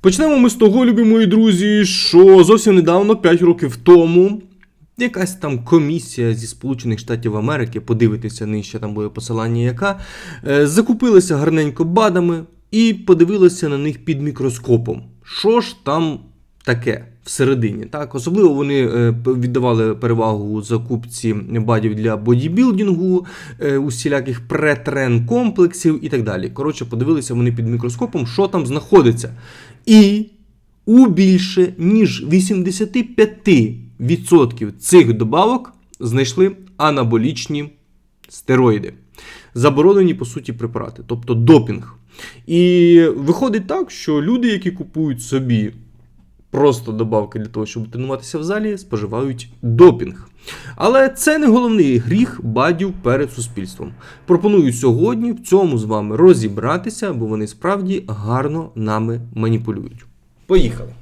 Почнемо ми з того, любі мої друзі, що зовсім недавно, 5 років тому, якась там комісія зі Сполучених Штатів Америки, подивитися нижче, там буде посилання яка, е, закупилася гарненько БАДами і подивилася на них під мікроскопом. Що ж там таке всередині? Так, особливо вони е, віддавали перевагу закупці бадів для бодібілдингу, е, усіляких претрен комплексів і так далі. Коротше, подивилися вони під мікроскопом, що там знаходиться. І у більше ніж 85% цих добавок знайшли анаболічні стероїди. Заборонені, по суті, препарати, тобто допінг. І виходить так, що люди, які купують собі просто добавки для того, щоб тренуватися в залі, споживають допінг. Але це не головний гріх бадів перед суспільством. Пропоную сьогодні в цьому з вами розібратися, бо вони справді гарно нами маніпулюють. Поїхали!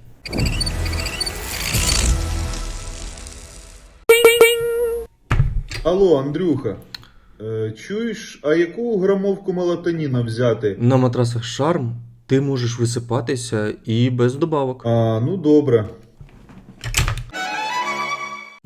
Алло, Андрюха. Е, чуєш, а яку грамовку мелатоніна взяти? На матрасах шарм ти можеш висипатися і без добавок. А, ну добре.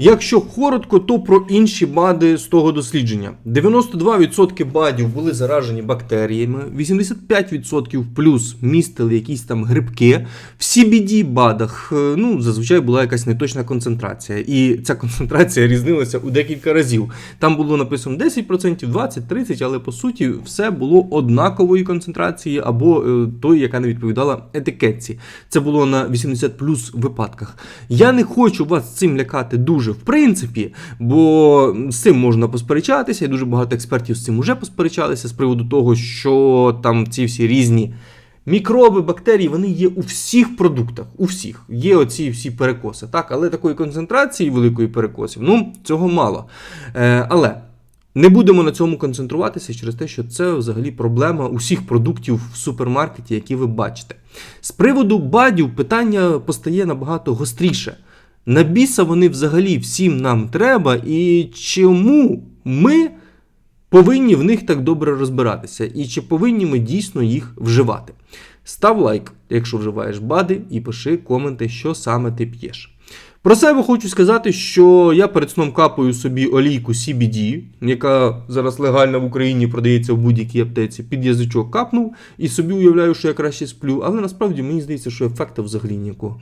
Якщо коротко, то про інші БАДи з того дослідження. 92% БАДів були заражені бактеріями, 85% плюс містили якісь там грибки. В CBD БАДах е, ну, зазвичай була якась неточна концентрація, і ця концентрація різнилася у декілька разів. Там було написано 10%, 20%, 30%, але по суті все було однакової концентрації або е, тої, яка не відповідала етикетці. Це було на 80 плюс випадках. Я не хочу вас цим лякати дуже в принципі, бо з цим можна посперечатися, і дуже багато експертів з цим уже посперечалися з приводу того, що там ці всі різні. Мікроби, бактерії, вони є у всіх продуктах, у всіх. Є оці всі перекоси, так, але такої концентрації великої перекосів, ну, цього мало. Е, але не будемо на цьому концентруватися через те, що це взагалі проблема усіх продуктів в супермаркеті, які ви бачите. З приводу бадів питання постає набагато гостріше. На біса вони взагалі всім нам треба, і чому ми повинні в них так добре розбиратися, і чи повинні ми дійсно їх вживати? Став лайк, якщо вживаєш бади, і пиши коменти, що саме ти п'єш. Про себе хочу сказати, що я перед сном капаю собі олійку CBD, яка зараз легально в Україні продається в будь-якій аптеці, під язичок капнув і собі уявляю, що я краще сплю, але насправді мені здається, що ефекту взагалі ніякого.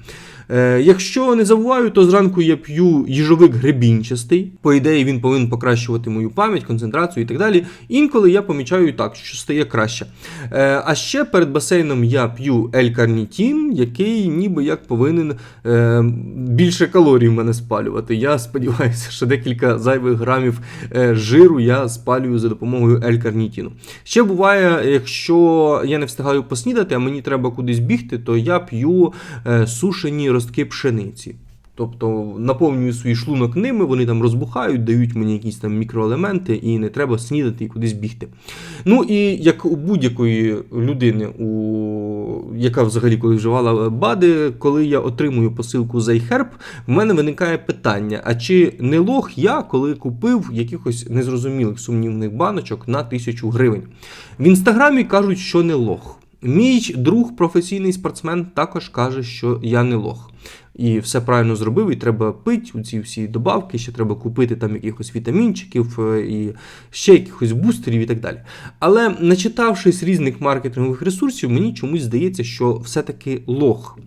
Е, якщо не забуваю, то зранку я п'ю їжовик гребінчастий. По ідеї він повинен покращувати мою пам'ять, концентрацію і так далі. Інколи я помічаю так, що стає краще. Е, а ще перед басейном я п'ю L-карнітін, який ніби як повинен е, більше калорій в мене спалювати. Я сподіваюся, що декілька зайвих грамів е, жиру я спалюю за допомогою L-карнітіну. Ще буває, якщо я не встигаю поснідати, а мені треба кудись бігти, то я п'ю е, сушені ростки пшениці. Тобто наповнюю свій шлунок ними, вони там розбухають, дають мені якісь там мікроелементи, і не треба снідати і кудись бігти. Ну і як у будь-якої людини, у... яка взагалі коли вживала БАДи, коли я отримую посилку з iHerb, в мене виникає питання: а чи не лох я, коли купив якихось незрозумілих сумнівних баночок на тисячу гривень? В інстаграмі кажуть, що не лох. Мій друг, професійний спортсмен, також каже, що я не лох. І все правильно зробив, і треба пити ці всі добавки, ще треба купити там якихось вітамінчиків е, і ще якихось бустерів і так далі. Але начитавшись різних маркетингових ресурсів, мені чомусь здається, що все-таки лох.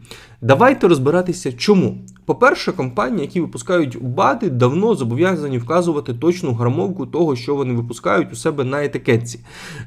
Давайте розбиратися, чому. По-перше, компанії, які випускають БАДи, давно зобов'язані вказувати точну грамовку того, що вони випускають у себе на етикетці.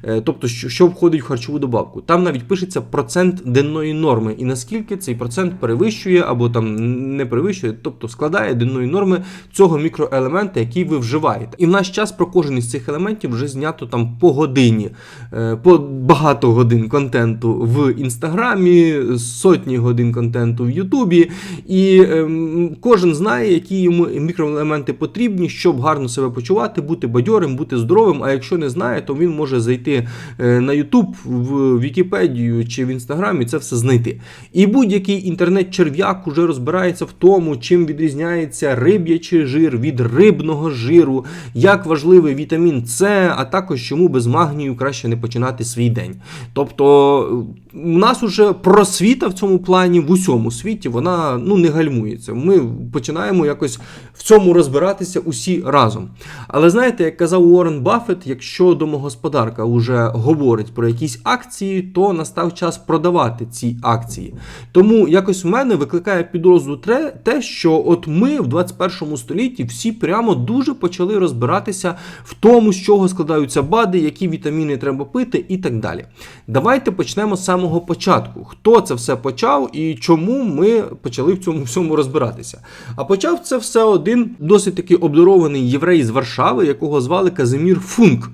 Е, Тобто, що, входить в харчову добавку. Там навіть пишеться процент денної норми, і наскільки цей процент перевищує або там не перевищує, тобто складає денної норми цього мікроелемента, який ви вживаєте. І в наш час про кожен із цих елементів вже знято там по годині, е, по багато годин контенту в інстаграмі, сотні годин контенту в Ютубі. І ем, кожен знає, які йому мікроелементи потрібні, щоб гарно себе почувати, бути бадьорим, бути здоровим. А якщо не знає, то він може зайти е, на Ютуб, в Вікіпедію чи в Інстаграмі це все знайти. І будь-який інтернет-черв'як уже розбирається в тому, чим відрізняється риб'ячий жир від рибного жиру, як важливий вітамін С, а також чому без магнію краще не починати свій день. Тобто у нас уже просвіта в цьому плані в усьому світі вона ну не гальмується. Ми починаємо якось в цьому розбиратися усі разом. Але знаєте, як казав Уоррен Баффет, якщо домогосподарка вже говорить про якісь акції, то настав час продавати ці акції. Тому якось в мене викликає підозру те, що от ми в 21 столітті всі прямо дуже почали розбиратися в тому, з чого складаються БАДи, які вітаміни треба пити і так далі. Давайте почнемо з самого початку. Хто це все почав і чому ми почали в цьому всьому розбиратися? А почав це все один досить таки обдарований єврей з Варшави, якого звали Казимір Функ.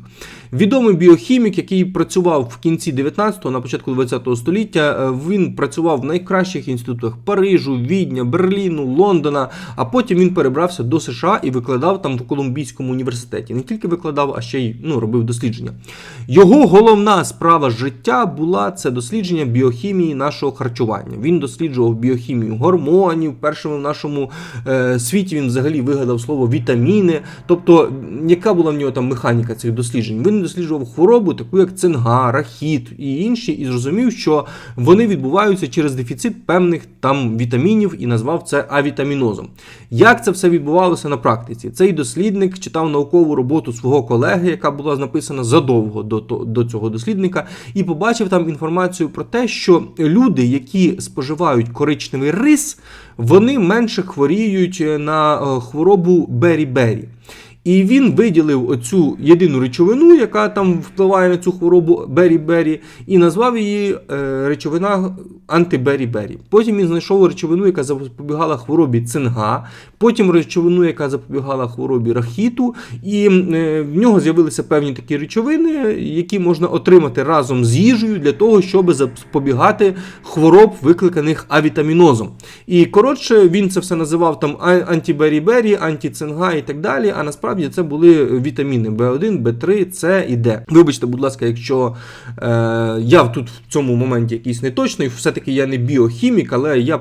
Відомий біохімік, який працював в кінці 19-го, на початку 20-го століття, е, він працював в найкращих інститутах Парижу, Відня, Берліну, Лондона. А потім він перебрався до США і викладав там в Колумбійському університеті. Не тільки викладав, а ще й ну, робив дослідження. Його головна справа життя була це дослідження біохімії нашого харчування. Він досліджував біохімію гормонів. Першим в нашому е, світі він взагалі вигадав слово вітаміни. Тобто, яка була в нього там механіка цих досліджень? Він досліджував хворобу, таку як цинга, рахіт і інші, і зрозумів, що вони відбуваються через дефіцит певних там вітамінів і назвав це авітамінозом. Як це все відбувалося на практиці? Цей дослідник читав наукову роботу свого колеги, яка була написана задовго до, до цього дослідника, і побачив там інформацію про те, що люди, які споживають коричневий рис, вони менше хворіють на е, хворобу бері-бері. І він виділив оцю єдину речовину, яка там впливає на цю хворобу бері-бері, і назвав її е, речовина антибері-бері. Потім він знайшов речовину, яка запобігала хворобі цинга, потім речовину, яка запобігала хворобі рахіту, і е, в нього з'явилися певні такі речовини, які можна отримати разом з їжею для того, щоб запобігати хвороб, викликаних авітамінозом. І коротше, він це все називав там антибері-бері, антицинга і так далі. А насправді це були вітаміни B1, B3, С і Д. Вибачте, будь ласка, якщо е, я тут в цьому моменті якийсь неточний, все-таки я не біохімік, але я.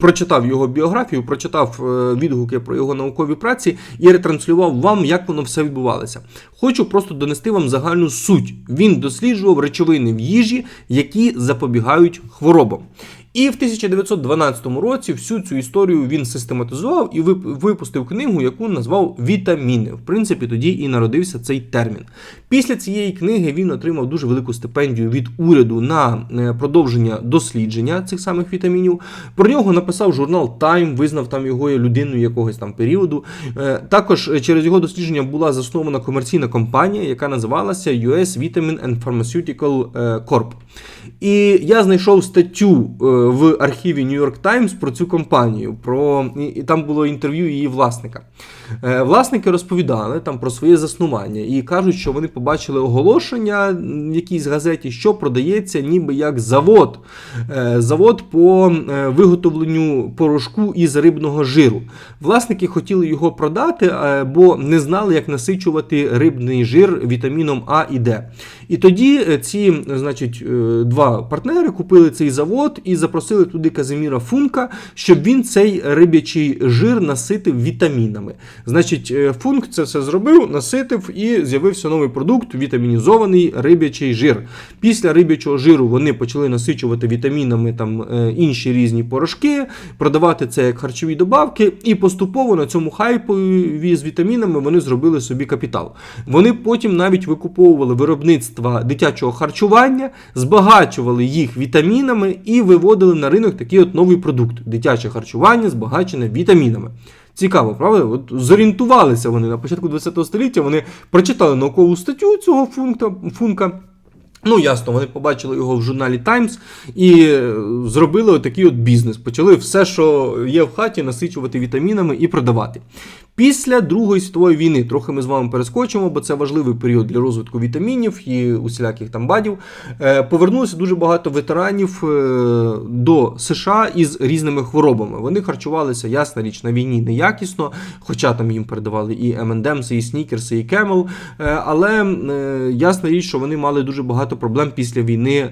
Прочитав його біографію, прочитав е, відгуки про його наукові праці і ретранслював вам, як воно все відбувалося. Хочу просто донести вам загальну суть. Він досліджував речовини в їжі, які запобігають хворобам. І в 1912 році всю цю історію він систематизував і вип- випустив книгу, яку назвав Вітаміни. В принципі, тоді і народився цей термін. Після цієї книги він отримав дуже велику стипендію від уряду на е, продовження дослідження цих самих вітамінів. Про нього написав журнал Time, визнав там його людиною якогось там періоду. Е, Також е, через його дослідження була заснована комерційна компанія, яка називалася US Vitamin and Pharmaceutical Corp. І я знайшов статтю е, в архіві New York Times про цю компанію. Про і, там було інтерв'ю її власника. Е, Власники розповідали там про своє заснування і кажуть, що вони побачили оголошення в якійсь газеті, що продається ніби як завод. Е, Завод по виготовленню порошку із рибного жиру. Власники хотіли його продати, бо не знали, як насичувати рибний жир вітаміном А і Д. І тоді е, ці, значить, е, два партнери купили цей завод і запросили туди Казиміра Функа, щоб він цей риб'ячий жир наситив вітамінами. Значить, е, Функ це все зробив, наситив і з'явився новий продукт вітамінізований риб'ячий жир. Після риб'ячого жиру вони почали насичувати вітамінами там інші різні порошки, продавати це як харчові добавки, і поступово на цьому хайпові з вітамінами вони зробили собі капітал. Вони потім навіть викуповували виробництва дитячого харчування, збагачували їх вітамінами і виводили на ринок такий от новий продукт дитяче харчування, збагачене вітамінами. Цікаво, правда? От зорієнтувалися вони на початку ХХ століття. Вони прочитали наукову статтю цього функта, функа. Ну, ясно, вони побачили його в журналі Times і е, зробили отакий от бізнес. Почали все, що є в хаті, насичувати вітамінами і продавати. Після Другої світової війни, трохи ми з вами перескочимо, бо це важливий період для розвитку вітамінів і усіляких там бадів. е, Повернулося дуже багато ветеранів е, до США із різними хворобами. Вони харчувалися, ясна річ, на війні неякісно, хоча там їм передавали і M&M's, і снікерси, і Camel, е, але ясна річ, що вони мали дуже багато проблем після війни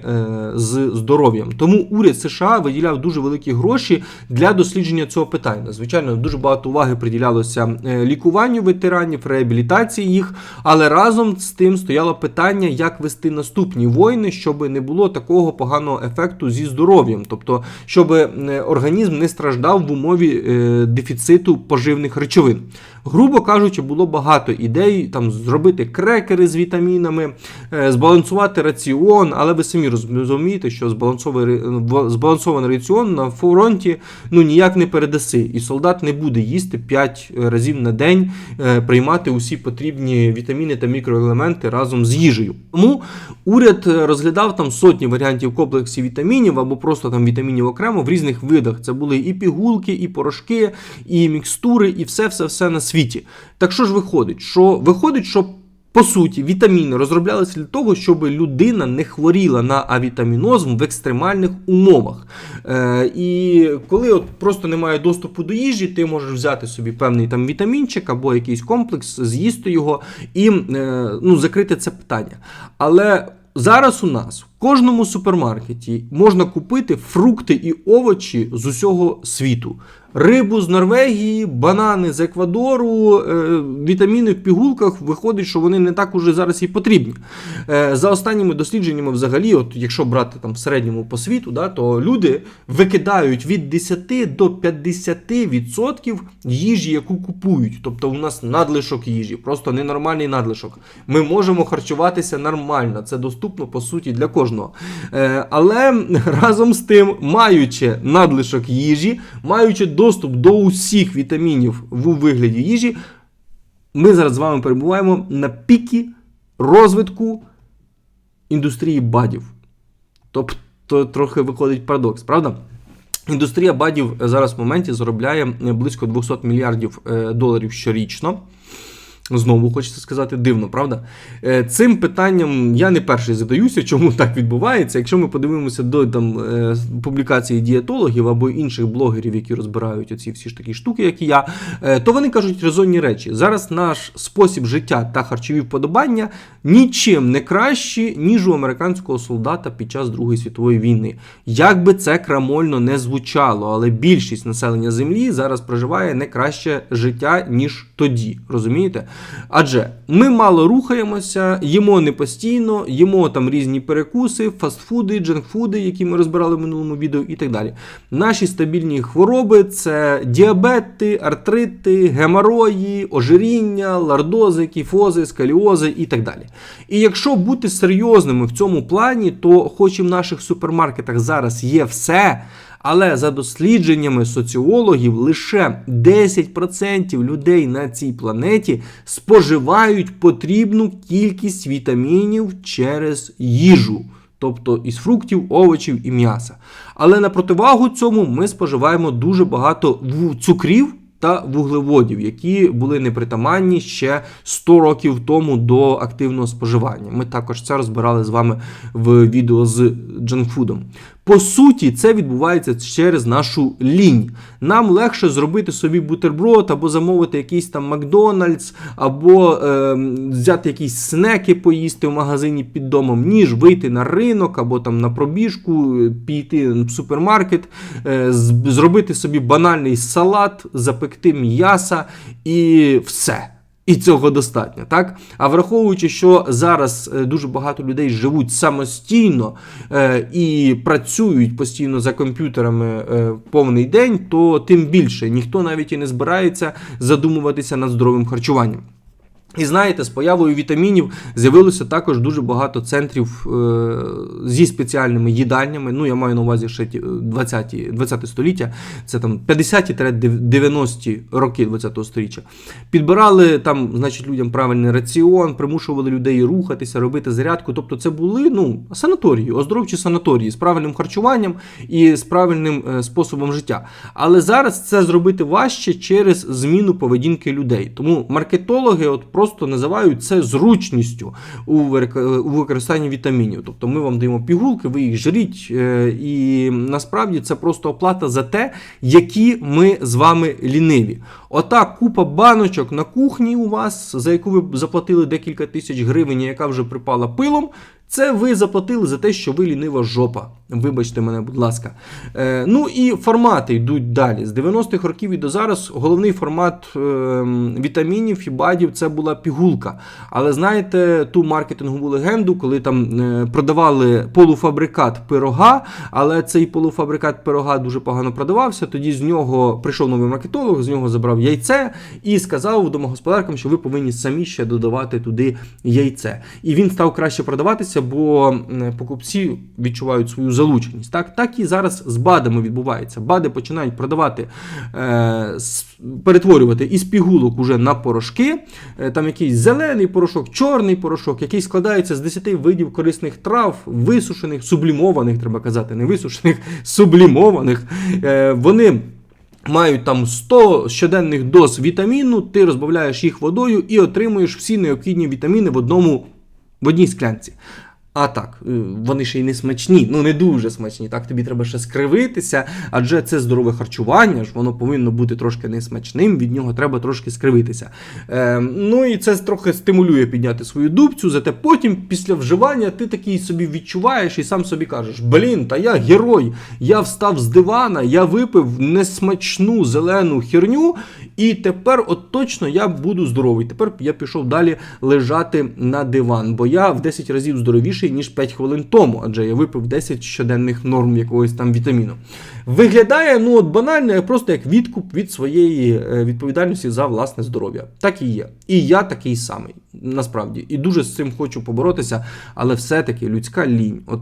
з здоров'ям. Тому уряд США виділяв дуже великі гроші для дослідження цього питання. Звичайно, дуже багато уваги приділялося лікуванню ветеранів, реабілітації їх. Але разом з тим стояло питання, як вести наступні воїни, щоб не було такого поганого ефекту зі здоров'ям, тобто, щоб е, організм не страждав в умові е, дефіциту поживних речовин. Грубо кажучи, було багато ідей там зробити крекери з вітамінами, е, збалансувати раціон, але ви самі розумієте, що збалансований, збалансований раціон на фронті ну ніяк не передаси, і солдат не буде їсти 5 разів на день, е, приймати усі потрібні вітаміни та мікроелементи разом з їжею. Тому уряд розглядав там сотні варіантів комплексів вітамінів або просто там вітамінів окремо в різних видах. Це були і пігулки, і порошки, і мікстури, і все, все, все на світі. Так що ж виходить? Що виходить, що по суті, вітаміни розроблялися для того, щоб людина не хворіла на авітамінозм в екстремальних умовах. Е, і коли от просто немає доступу до їжі, ти можеш взяти собі певний там вітамінчик або якийсь комплекс, з'їсти його і е, ну, закрити це питання. Але зараз у нас кожному супермаркеті можна купити фрукти і овочі з усього світу. Рибу з Норвегії, банани з Еквадору, е, вітаміни в пігулках виходить, що вони не так уже зараз і потрібні. Е, за останніми дослідженнями, взагалі, от якщо брати там в середньому по світу, да, то люди викидають від 10 до 50% їжі, яку купують. Тобто у нас надлишок їжі, просто ненормальний надлишок. Ми можемо харчуватися нормально, це доступно по суті для кожного. Е, але разом з тим, маючи надлишок їжі, маючи доступ до усіх вітамінів в вигляді їжі, ми зараз з вами перебуваємо на пікі розвитку індустрії бадів. Тобто трохи виходить парадокс, правда? Індустрія бадів зараз в моменті заробляє близько 200 мільярдів е, доларів щорічно. Знову хочеться сказати, дивно, правда? Е, Цим питанням я не перший задаюся, чому так відбувається. Якщо ми подивимося до там, е, публікації дієтологів або інших блогерів, які розбирають оці всі ж такі штуки, як і я, е, то вони кажуть резонні речі. Зараз наш спосіб життя та харчові вподобання нічим не кращі, ніж у американського солдата під час Другої світової війни. Як би це крамольно не звучало, але більшість населення землі зараз проживає не краще життя, ніж тоді. Розумієте? Адже ми мало рухаємося, їмо не постійно, їмо там різні перекуси, фастфуди, джанкфуди, які ми розбирали в минулому відео, і так далі. Наші стабільні хвороби це діабети, артрити, геморої, ожиріння, лордози, кіфози, скаліози і так далі. І якщо бути серйозними в цьому плані, то хоч і в наших супермаркетах зараз є все. Але за дослідженнями соціологів, лише 10% людей на цій планеті споживають потрібну кількість вітамінів через їжу, тобто із фруктів, овочів і м'яса. Але на противагу цьому ми споживаємо дуже багато цукрів. Та вуглеводів, які були непритаманні ще 100 років тому до активного споживання. Ми також це розбирали з вами в відео з джанкфудом. По суті, це відбувається через нашу лінь. Нам легше зробити собі бутерброд або замовити якийсь там Макдональдс, або е, взяти якісь снеки поїсти в магазині під домом, ніж вийти на ринок або там на пробіжку, е, піти в супермаркет, е, зробити собі банальний салат, запекти м'яса і все. І цього достатньо, так? А враховуючи, що зараз е, дуже багато людей живуть самостійно е, і працюють постійно за комп'ютерами е, повний день, то тим більше ніхто навіть і не збирається задумуватися над здоровим харчуванням. І знаєте, з появою вітамінів з'явилося також дуже багато центрів е, зі спеціальними їдальнями. Ну, я маю на увазі ще ті, е, 20, 20 століття, це там 50-90 роки 20 століття. Підбирали там, значить, людям правильний раціон, примушували людей рухатися, робити зарядку. Тобто, це були ну, санаторії, оздоровчі санаторії з правильним харчуванням і з правильним е, способом життя. Але зараз це зробити важче через зміну поведінки людей. Тому маркетологи от просто називають це зручністю у використанні вітамінів. Тобто ми вам даємо пігулки, ви їх жріть, е, і насправді це просто оплата за те, які ми з вами ліниві. Отак купа баночок на кухні у вас, за яку ви заплатили декілька тисяч гривень, яка вже припала пилом. Це ви заплатили за те, що ви лінива жопа. Вибачте мене, будь ласка. Е, ну і формати йдуть далі. З 90-х років і до зараз головний формат е, вітамінів і БАДів це була пігулка. Але знаєте ту маркетингову легенду, коли там е, продавали полуфабрикат пирога, але цей полуфабрикат пирога дуже погано продавався. Тоді з нього прийшов новий маркетолог, з нього забрав яйце і сказав домогосподаркам, що ви повинні самі ще додавати туди яйце. І він став краще продаватися, бо покупці відчувають свою залученість. Так, так і зараз з БАДами відбувається. БАДи починають продавати, е, перетворювати із пігулок уже на порошки. Е, там якийсь зелений порошок, чорний порошок, який складається з 10 видів корисних трав, висушених, сублімованих, треба казати, не висушених, сублімованих. Е, вони. Мають там 100 щоденних доз вітаміну, ти розбавляєш їх водою і отримуєш всі необхідні вітаміни в одному в одній склянці. А так, е, вони ще й не смачні, ну не дуже смачні. Так, тобі треба ще скривитися, адже це здорове харчування, ж воно повинно бути трошки несмачним, від нього треба трошки скривитися. Е, ну і це трохи стимулює підняти свою дубцю, зате потім, після вживання, ти такий собі відчуваєш і сам собі кажеш: Блін, та я герой, я встав з дивана, я випив несмачну зелену херню, і тепер от точно я буду здоровий. Тепер я пішов далі лежати на диван, бо я в 10 разів здоровіший, ніж 5 хвилин тому, адже я випив 10 щоденних норм якогось там вітаміну. Виглядає ну от банально, просто як відкуп від своєї е, відповідальності за власне здоров'я. Так і є. І я такий самий, насправді. І дуже з цим хочу поборотися, але все-таки людська лінь. От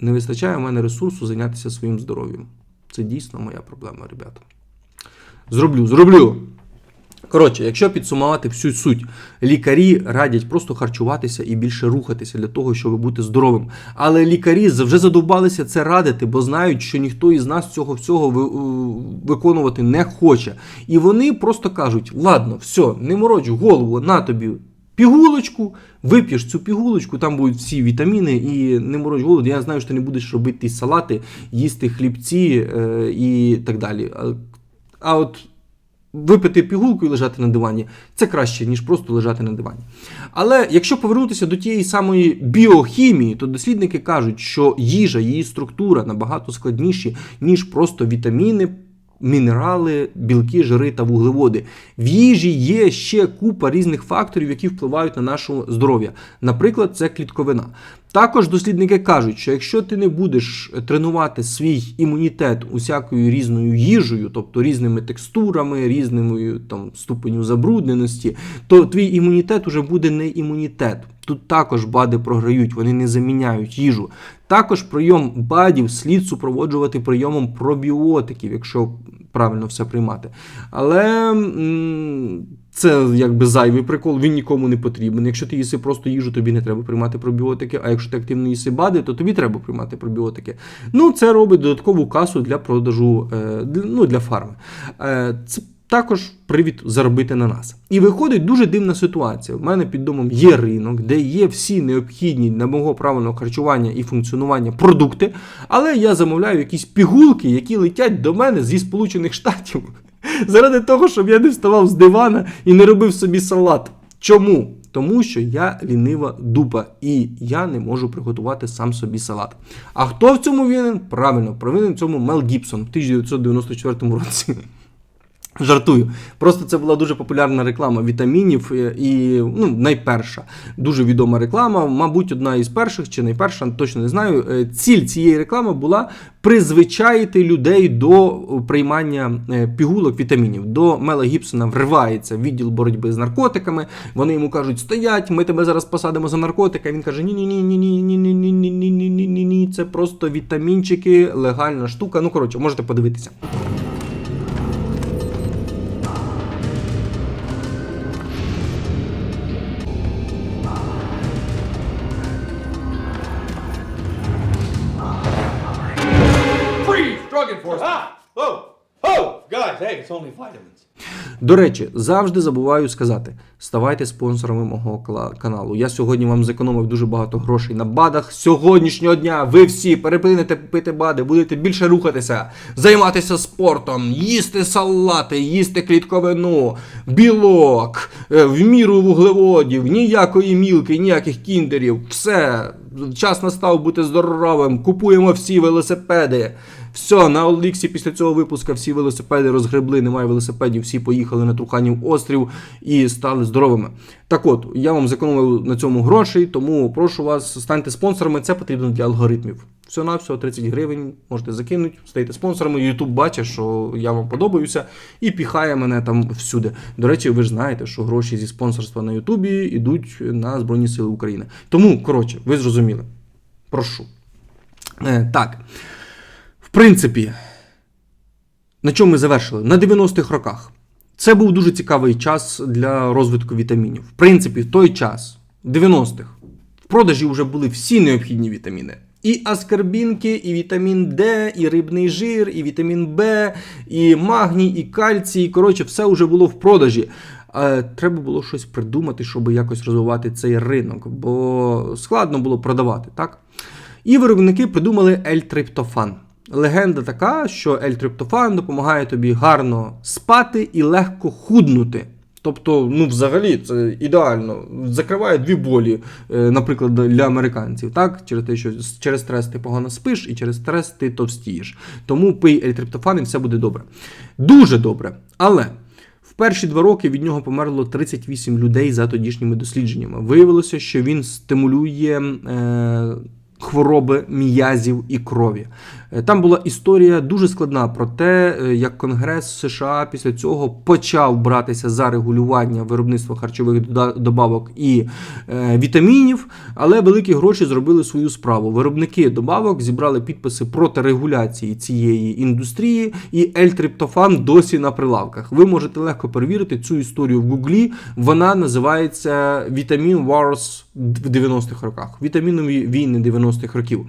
не вистачає в мене ресурсу зайнятися своїм здоров'ям. Це дійсно моя проблема, ребята. Зроблю, зроблю. Коротше, якщо підсумувати всю суть, лікарі радять просто харчуватися і більше рухатися для того, щоб бути здоровим. Але лікарі вже задовбалися це радити, бо знають, що ніхто із нас цього всього виконувати не хоче. І вони просто кажуть: ладно, все, не мороч голову, на тобі. Пігулочку, вип'єш цю пігулочку, там будуть всі вітаміни і не мороч голову. Я знаю, що ти не будеш робити салати, їсти хлібці е, і так далі. А, от випити пігулку і лежати на дивані це краще, ніж просто лежати на дивані. Але якщо повернутися до тієї самої біохімії, то дослідники кажуть, що їжа, її структура набагато складніші, ніж просто вітаміни. Мінерали, білки, жири та вуглеводи. В їжі є ще купа різних факторів, які впливають на наше здоров'я. Наприклад, це клітковина. Також дослідники кажуть, що якщо ти не будеш тренувати свій імунітет усякою різною їжею, тобто різними текстурами, різними там ступеню забрудненості, то твій імунітет уже буде не імунітет. Тут також БАДи програють, вони не заміняють їжу. Також прийом БАДів слід супроводжувати прийомом пробіотиків, якщо правильно все приймати. Але це якби зайвий прикол, він нікому не потрібен. Якщо ти їси просто їжу, тобі не треба приймати пробіотики. А якщо ти активно їси БАДи, то тобі треба приймати пробіотики. Ну, це робить додаткову касу для продажу, е, ну, для фарми. Е, це також привід заробити на нас. І виходить дуже дивна ситуація. У мене під домом є ринок, де є всі необхідні для мого правильного харчування і функціонування продукти, але я замовляю якісь пігулки, які летять до мене зі Сполучених Штатів. Заради того, щоб я не вставав з дивана і не робив собі салат. Чому? Тому що я лінива дупа і я не можу приготувати сам собі салат. А хто в цьому винен? Правильно, провинен в цьому Мел Гібсон в 1994 році. Жартую. Просто це була дуже популярна реклама вітамінів е, і ну, найперша. Дуже відома реклама, мабуть, одна із перших чи найперша, точно не знаю. Е, Ціль цієї реклами була призвичаїти людей до приймання е, пігулок вітамінів. До Мела Гібсона вривається відділ боротьби з наркотиками. Вони йому кажуть: стоять, ми тебе зараз посадимо за наркотики. Він каже: ні, ні, ні, ні, ні, ні, ні, ні, ні, ні, ні, ні, ні, це просто вітамінчики, легальна штука. Ну коротше, можете подивитися. Hey, it's only vitamins. До речі, завжди забуваю сказати: ставайте спонсорами мого каналу. Я сьогодні вам зекономив дуже багато грошей на бадах. Сьогоднішнього дня ви всі перепините пити бади, будете більше рухатися, займатися спортом, їсти салати, їсти клітковину, білок, е, в міру вуглеводів, ніякої мілки, ніяких кіндерів. Все час настав бути здоровим, купуємо всі велосипеди. Все, на Оліксі після цього випуска всі велосипеди розгребли, немає велосипедів, всі поїхали на Труханів острів і стали здоровими. Так от, я вам зекономив на цьому грошей, тому прошу вас, станьте спонсорами, це потрібно для алгоритмів. Все на все 30 гривень можете закинути, стайте спонсорами. Ютуб бачить, що я вам подобаюся, і піхає мене там всюди. До речі, ви ж знаєте, що гроші зі спонсорства на Ютубі йдуть на Збройні Сили України. Тому, коротше, ви зрозуміли. Прошу. Е, так. Принципі, на чому ми завершили? На 90-х роках. Це був дуже цікавий час для розвитку вітамінів. В принципі, в той час, 90-х, в продажі вже були всі необхідні вітаміни. І аскорбінки, і вітамін Д, і рибний жир, і вітамін Б, і магній, і кальцій. Коротше, все вже було в продажі. Е, Треба було щось придумати, щоб якось розвивати цей ринок, бо складно було продавати, так? І виробники придумали L-триптофан. Легенда така, що L-триптофан допомагає тобі гарно спати і легко худнути. Тобто, ну, взагалі, це ідеально. Закриває дві болі, е, наприклад, для американців, так? Через те, що через стрес ти погано спиш, і через стрес ти товстієш. Тому пий L-триптофан і все буде добре. Дуже добре. Але. В перші два роки від нього померло 38 людей за тодішніми дослідженнями. Виявилося, що він стимулює е, хвороби м'язів і крові. Е, Там була історія дуже складна про те, е, як Конгрес США після цього почав братися за регулювання виробництва харчових добавок і е, вітамінів, але великі гроші зробили свою справу. Виробники добавок зібрали підписи проти регуляції цієї індустрії, і L-триптофан досі на прилавках. Ви можете легко перевірити цю історію в Гуглі. Вона називається Vitamin Wars в 90-х роках. Вітамінові війни 90-х років.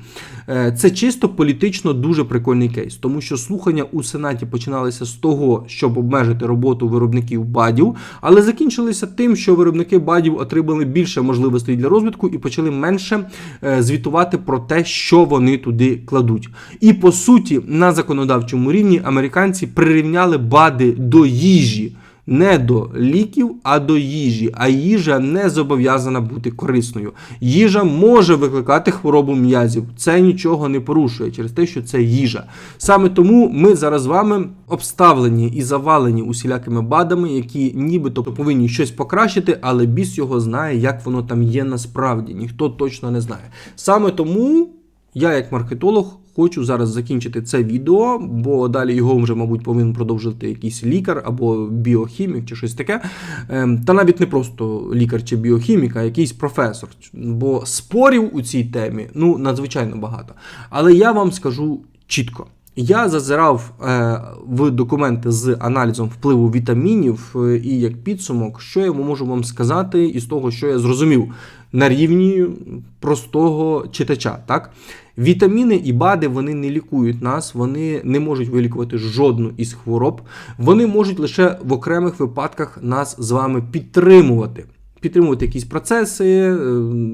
Е, Це чисто політично дуже прикольний кейс, тому що слухання у Сенаті починалися з того, щоб обмежити роботу виробників бадів, але закінчилися тим, що виробники бадів отримали більше можливостей для розвитку і почали менше е, звітувати про те, що вони туди кладуть. І по суті, на законодавчому рівні американці прирівняли бади до їжі. Не до ліків, а до їжі. А їжа не зобов'язана бути корисною. Їжа може викликати хворобу м'язів. Це нічого не порушує через те, що це їжа. Саме тому ми зараз з вами обставлені і завалені усілякими бадами, які нібито повинні щось покращити, але біс його знає, як воно там є насправді. Ніхто точно не знає. Саме тому. Я, як маркетолог, хочу зараз закінчити це відео, бо далі його вже, мабуть, повинен продовжити якийсь лікар або біохімік чи щось таке. Ем, Та навіть не просто лікар чи біохімік, а якийсь професор. Бо спорів у цій темі ну, надзвичайно багато. Але я вам скажу чітко. Я зазирав е, в документи з аналізом впливу вітамінів е, і як підсумок, що я можу вам сказати із того, що я зрозумів на рівні простого читача. Так? Вітаміни і БАДи вони не лікують нас, вони не можуть вилікувати жодну із хвороб. Вони можуть лише в окремих випадках нас з вами підтримувати. Підтримувати якісь процеси, е,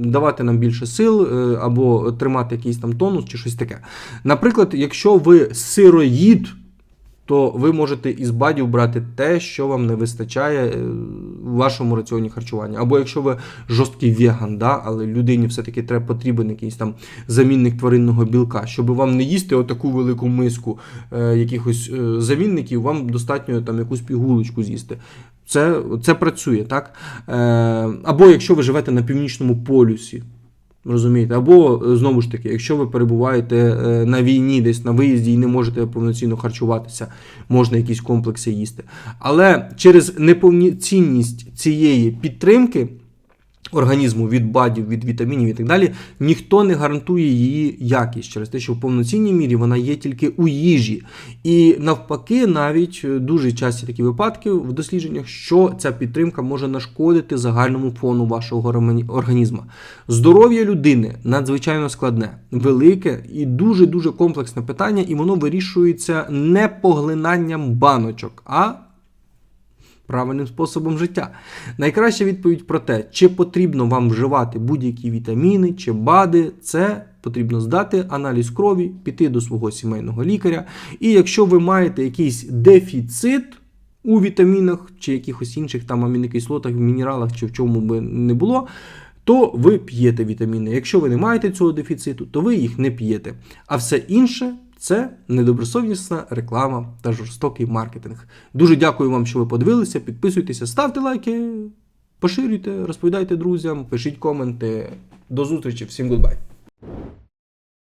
давати нам більше сил е, або тримати якийсь там тонус чи щось таке. Наприклад, якщо ви сироїд, то ви можете із бадів брати те, що вам не вистачає е, в вашому раціоні харчування. Або якщо ви жорсткий веган, да, але людині все-таки треба потрібен якийсь там замінник тваринного білка, щоб вам не їсти отаку велику миску е, якихось е, замінників, вам достатньо там якусь пігулочку з'їсти. Це, це працює, так? Е, або якщо ви живете на північному полюсі, Розумієте, або е, знову ж таки, якщо ви перебуваєте е, на війні, десь на виїзді і не можете повноцінно харчуватися, можна якісь комплекси їсти. Але через неповноцінність цієї підтримки організму від бадів, від вітамінів і так далі, ніхто не гарантує її якість через те, що в повноцінній мірі вона є тільки у їжі. І навпаки, навіть е, дуже часті такі випадки в дослідженнях, що ця підтримка може нашкодити загальному фону вашого організму. Здоров'я людини надзвичайно складне, велике і дуже дуже комплексне питання, і воно вирішується не поглинанням баночок, а правильним способом життя. Найкраща відповідь про те, чи потрібно вам вживати будь-які вітаміни чи БАДи, це потрібно здати аналіз крові, піти до свого сімейного лікаря. І якщо ви маєте якийсь дефіцит у вітамінах чи якихось інших там амінокислотах, в мінералах чи в чому би не було. то ви п'єте вітаміни. Якщо ви не маєте цього дефіциту, то ви їх не п'єте. А все інше це недобросовісна реклама та жорстокий маркетинг. Дуже дякую вам, що ви подивилися. Підписуйтеся, ставте лайки, поширюйте, розповідайте друзям, пишіть коменти. До зустрічі, всім гудбай.